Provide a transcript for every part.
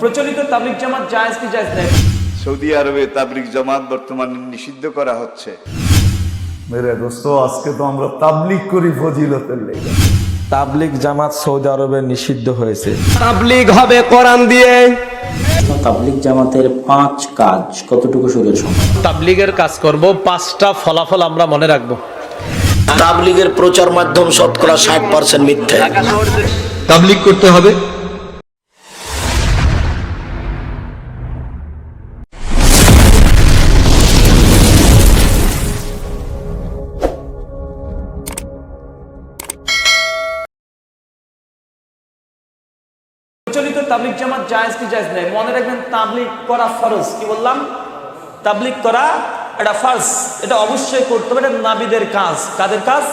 প্রচলিত তাবলিক জামাত জায়েজ কি জায়েজ নেই? সৌদি আরবে তাবলিক জামাত বর্তমানে নিষিদ্ধ করা হচ্ছে। মেরে দোস্ত আজকে তো আমরা তাবলিক করি ফজিলতের লেগে। তাবলিক জামাত সৌদি আরবে নিষিদ্ধ হয়েছে। তাবলিগ হবে কোরআন দিয়ে। তাবলিক জামাতের পাঁচ কাজ কতটুকু সম্ভব তাবলিগের কাজ করব পাঁচটা ফলাফল আমরা মনে রাখব। তাবলিগের প্রচার মাধ্যম শতকরা ষাট পার্সেন্ট মিথ্যে। তাবলিগ করতে হবে। তাবলিক জামাত জায়েজ কি জায়েজ নেই? মনে রাখবেন তাবলিক করা ফরজ, কি বললাম? তাবলিক করা এটা ফার্জ, এটা অবশ্যই করতে হবে, এটা নাবিদের কাজ। কাদের কাজ?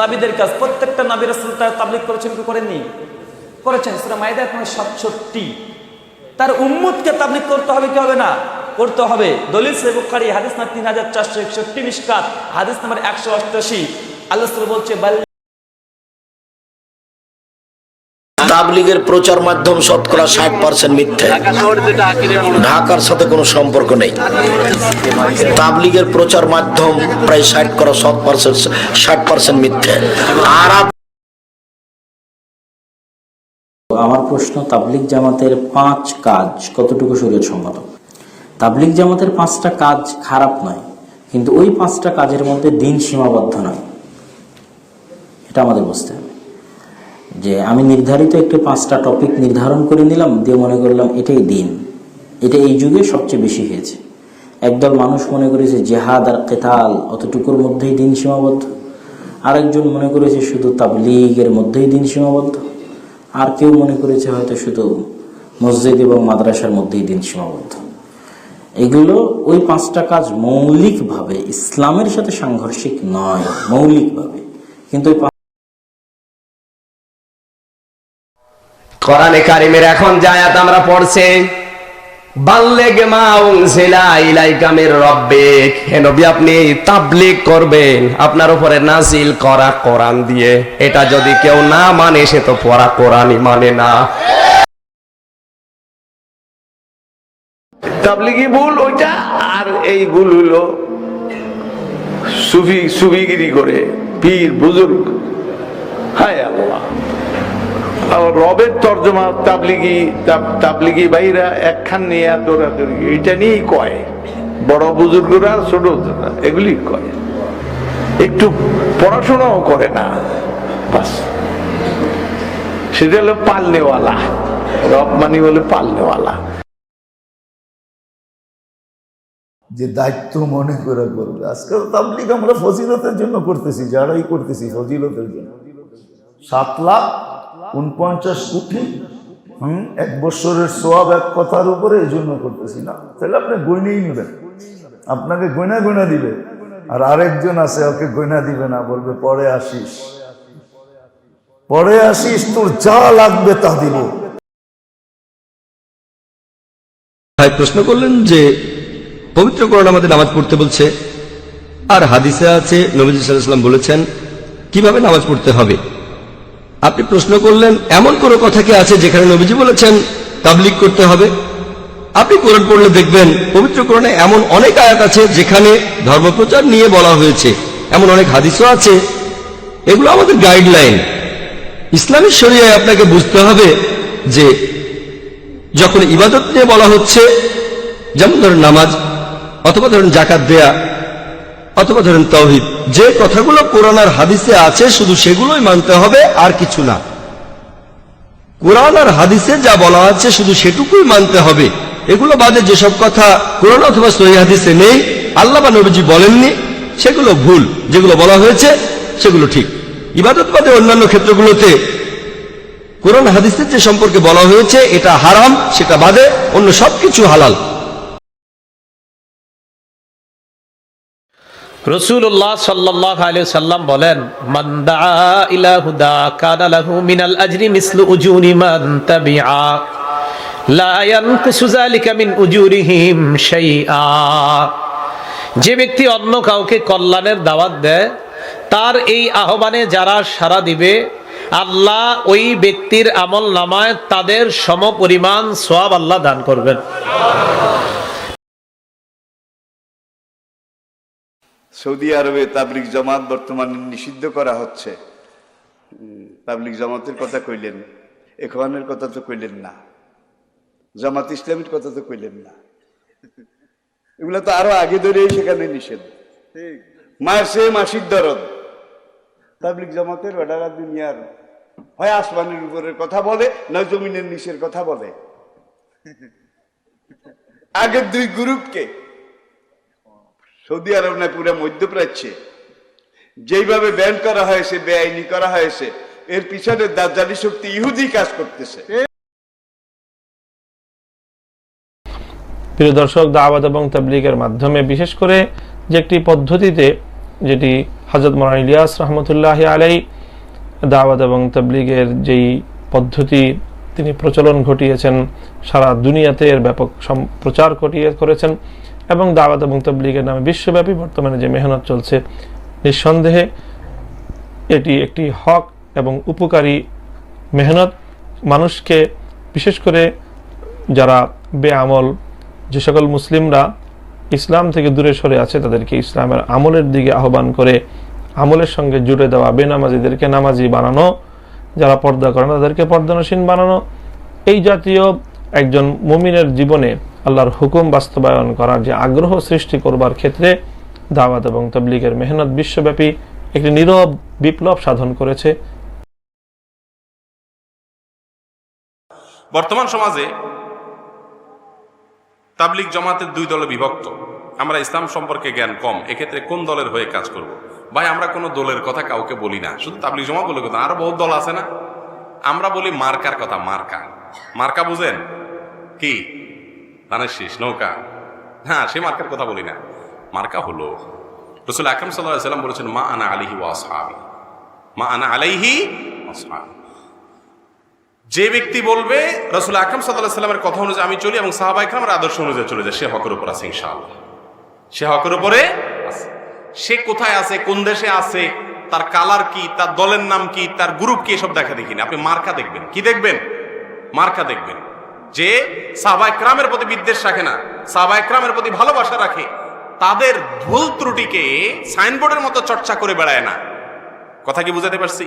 নাবিদের কাজ। প্রত্যেকটা নাবি রাসূল তার তাবলিক করেছেন কি করেননি? করেছেন। সেটা মাইদা মানে সাতষট্টি। তার উম্মতকে তাবলিক করতে হবে কি হবে না? করতে হবে। দলিল সে বুখারী, হাদিস নাম্বার তিন হাজার চারশো একষট্টি মিসকাত হাদিস নাম্বার একশো অষ্টাশি আল্লাহ বলছে তাবলিগের প্রচার মাধ্যম শতকরা ষাট পার্সেন্ট মিথ্যে। ঢাকার সাথে কোনো সম্পর্ক নেই। তাবলিগের প্রচার মাধ্যম প্রায় ষাট করা শত পার্সেন্ট ষাট পার্সেন্ট মিথ্যে। আর আমার প্রশ্ন তাবলিক জামাতের পাঁচ কাজ কতটুকু শরীর সম্মত তাবলিক জামাতের পাঁচটা কাজ খারাপ নয়, কিন্তু ওই পাঁচটা কাজের মধ্যে দিন সীমাবদ্ধ নয়। এটা আমাদের বুঝতে যে আমি নির্ধারিত একটি পাঁচটা টপিক নির্ধারণ করে নিলাম, দিয়ে মনে করলাম এটাই দিন। এটা এই যুগে সবচেয়ে বেশি হয়েছে। একদল মানুষ মনে করেছে জেহাদ আর কেতাল অতটুকুর মধ্যেই দিন সীমাবদ্ধ। আরেকজন মনে করেছে শুধু তাবলিগের মধ্যেই দিন সীমাবদ্ধ। আর কেউ মনে করেছে হয়তো শুধু মসজিদ এবং মাদ্রাসার মধ্যেই দিন সীমাবদ্ধ। এগুলো ওই পাঁচটা কাজ মৌলিকভাবে, ইসলামের সাথে সাংঘর্ষিক নয়, মৌলিকভাবে। কিন্তু কোরআনে কারিমের এখন জায়াত আমরা পড়ছে, বাল্লেগ মা আপনি করবেন, আপনার উপরে করা দিয়ে। এটা যদি কেউ না মানে সে তো পড়া মানে না। আর এই ভুল হলো করে, পীর, বুজুর্গ। হায় আল্লাহ। রবের তর্জমা তাবলিগি তাবলিগি ভাইরা একখান নিয়ে দৌড়াদৌড়ি এটা নিয়েই কয়। বড় বুজুর্গরা ছোট এগুলি কয়। একটু পড়াশোনাও করে না। সেটা হলো পালনেওয়ালা। রব মানি হলো পালনেওয়ালা। যে দায়িত্ব মনে করে করবে। আজকে তো তাবলিক আমরা ফজিলতের জন্য করতেছি, যারাই করতেছি, ফজিলতের জন্য। সাত লাখ উনপঞ্চাশ কোটি, হুম? এক বছরের সোয়াব এক কথার উপরে এই জন্য করতেছি না। তাহলে আপনি গয়নেই নেবেন। আপনাকে গয়না গয়না দিবে। আর আরেকজন আছে, ওকে গয়না দিবে না, বলবে, পরে আসিস। পরে আসিস, তোর যা লাগবে তা দিব। ভাই, প্রশ্ন করলেন যে, পবিত্র কোরআন আমাদের নামাজ পড়তে বলছে। আর হাদিসে আছে, নবীজ সাল্লাম বলেছেন, কীভাবে নামাজ পড়তে হবে? আপনি প্রশ্ন করলেন, এমন কোনো কথা কি আছে যেখানে নবীজি বলেছেন তাবলিক করতে হবে? আপনি কোরআন পড়লে দেখবেন, পবিত্র কোরআনে এমন অনেক আয়াত আছে যেখানে ধর্মপ্রচার নিয়ে বলা হয়েছে, এমন অনেক হাদিসও আছে। এগুলো আমাদের গাইডলাইন ইসলামী শরিয়ায় আপনাকে বুঝতে হবে যে, যখন ইবাদত নিয়ে বলা হচ্ছে, যেমন ধরেন নামাজ, অথবা ধরেন জাকাত দেয়া অথবা ধরেন তৌহিদ যে কথাগুলো কোরআন আর হাদিসে আছে, শুধু সেগুলোই মানতে হবে, আর কিছু না। কোরআন আর হাদিসে যা বলা আছে, শুধু সেটুকুই মানতে হবে। এগুলো বাদে যেসব কথা কোরআন অথবা সহি হাদিসে নেই, আল্লাহ বা নবীজি বলেননি, সেগুলো ভুল। যেগুলো বলা হয়েছে, সেগুলো ঠিক। ইবাদত বাদে অন্যান্য ক্ষেত্রগুলোতে কোরআন হাদিসের যে সম্পর্কে বলা হয়েছে, এটা হারাম, সেটা বাদে অন্য সবকিছু হালাল। রসুল্লাহ সাল্লাহ আলিয়া সাল্লাম বলেন, মান দাআ ইলা হুদা মিনাল আজরি মিসলু উজুরি মান লা ইয়ানকুসু যালিকা মিন উজুরিহিম শাইআ। যে ব্যক্তি অন্য কাউকে কল্যাণের দাওয়াত দেয়, তার এই আহ্বানে যারা সাড়া দিবে, আল্লাহ ওই ব্যক্তির আমল নামায় তাদের সম পরিমাণ সব আল্লাহ দান করবেন। সৌদি আরবে তাবলিক জামাত বর্তমানে নিষিদ্ধ করা হচ্ছে। তাবলিক জামাতের কথা কইলেন এখওয়ানের কথা তো কইলেন না জামাত ইসলামের কথা তো কইলেন না। এগুলো তো আরও আগে ধরেই সেখানে নিষেধ। মাসে মাসিক দরদ। তাবলিক জামাতের বেটারা দুনিয়ার হয় আসমানের উপরের কথা বলে না জমিনের নিচের কথা বলে। আগের দুই গ্রুপকে সৌদি আরব না পুরো মধ্যপ্রাচ্যে। যেইভাবে ব্যান করা হয়েছে, বেআইনি করা হয়েছে, এর পিছনে দাজ্জালি শক্তি ইহুদি কাজ করতেছে। প্রিয় দর্শক, দাওয়াত এবং তাবলিগের মাধ্যমে বিশেষ করে যে একটি পদ্ধতিতে, যেটি হজরত মোরান ইলিয়াস রহমতুল্লাহ আলাই দাওয়াত এবং তাবলিগের যেই পদ্ধতি, তিনি প্রচলন ঘটিয়েছেন, সারা দুনিয়াতে এর ব্যাপক প্রচার ঘটিয়ে করেছেন। এবং দাওয়াত এবং তাবলিগের নামে বিশ্বব্যাপী বর্তমানে যে মেহনত চলছে, নিঃসন্দেহে এটি একটি হক এবং উপকারী মেহনত। মানুষকে, বিশেষ করে যারা বেআমল, যে সকল মুসলিমরা ইসলাম থেকে দূরে সরে আছে, তাদেরকে ইসলামের আমলের দিকে আহ্বান করে আমলের সঙ্গে জুড়ে দেওয়া বেনামাজিদেরকে নামাজি বানানো, যারা পর্দা করে না, তাদেরকে পর্দানসীন বানানো। এই জাতীয় একজন মুমিনের জীবনে আল্লাহর হুকুম বাস্তবায়ন করার যে আগ্রহ সৃষ্টি করবার ক্ষেত্রে দাওয়াত এবং তবলিগের মেহনত বিশ্বব্যাপী একটি নীরব বিপ্লব সাধন করেছে। বর্তমান সমাজে তাবলিক জামাতের দুই দলে বিভক্ত। আমরা ইসলাম সম্পর্কে জ্ঞান কম, এক্ষেত্রে কোন দলের হয়ে কাজ করব। ভাই, আমরা কোনো দলের কথা কাউকে বলি না, শুধু তাবলিক জমা বলে কথা, আরও বহুত দল আছে না? আমরা বলি মার্কার কথা, মার্কা। মার্কা বুঝেন? কি? ধানের শীষ নৌকা? হ্যাঁ সে মার্কার কথা বলি না। মার্কা হলো, রসুল আকরম সাল্লাম বলেছেন, মা আনা আলিহি ওয়াসহাবি মা আনা আলাইহি ওয়াসহাবি যে ব্যক্তি বলবে, রসুল আকরম সাল্লাহ সাল্লামের কথা অনুযায়ী আমি চলি এবং সাহাবা ইকরামের আদর্শ অনুযায়ী চলে যায়, সে হকের উপর আছে ইনশাআল্লাহ। সে হকের উপরে সে কোথায় আছে, কোন দেশে আছে, তার কালার কি, তার দলের নাম কি, তার গ্রুপ কি, এসব দেখা দেখিনি আপনি মার্কা দেখবেন। কি দেখবেন? মার্কা দেখবেন। যে সাহাবা ক্রামের প্রতি বিদ্বেষ রাখে না সাহাবা ক্রামের প্রতি ভালোবাসা রাখে, তাদের ভুল ত্রুটিকে সাইনবোর্ডের মতো চর্চা করে বেড়ায় না। কথা কি বুঝাতে পারছি?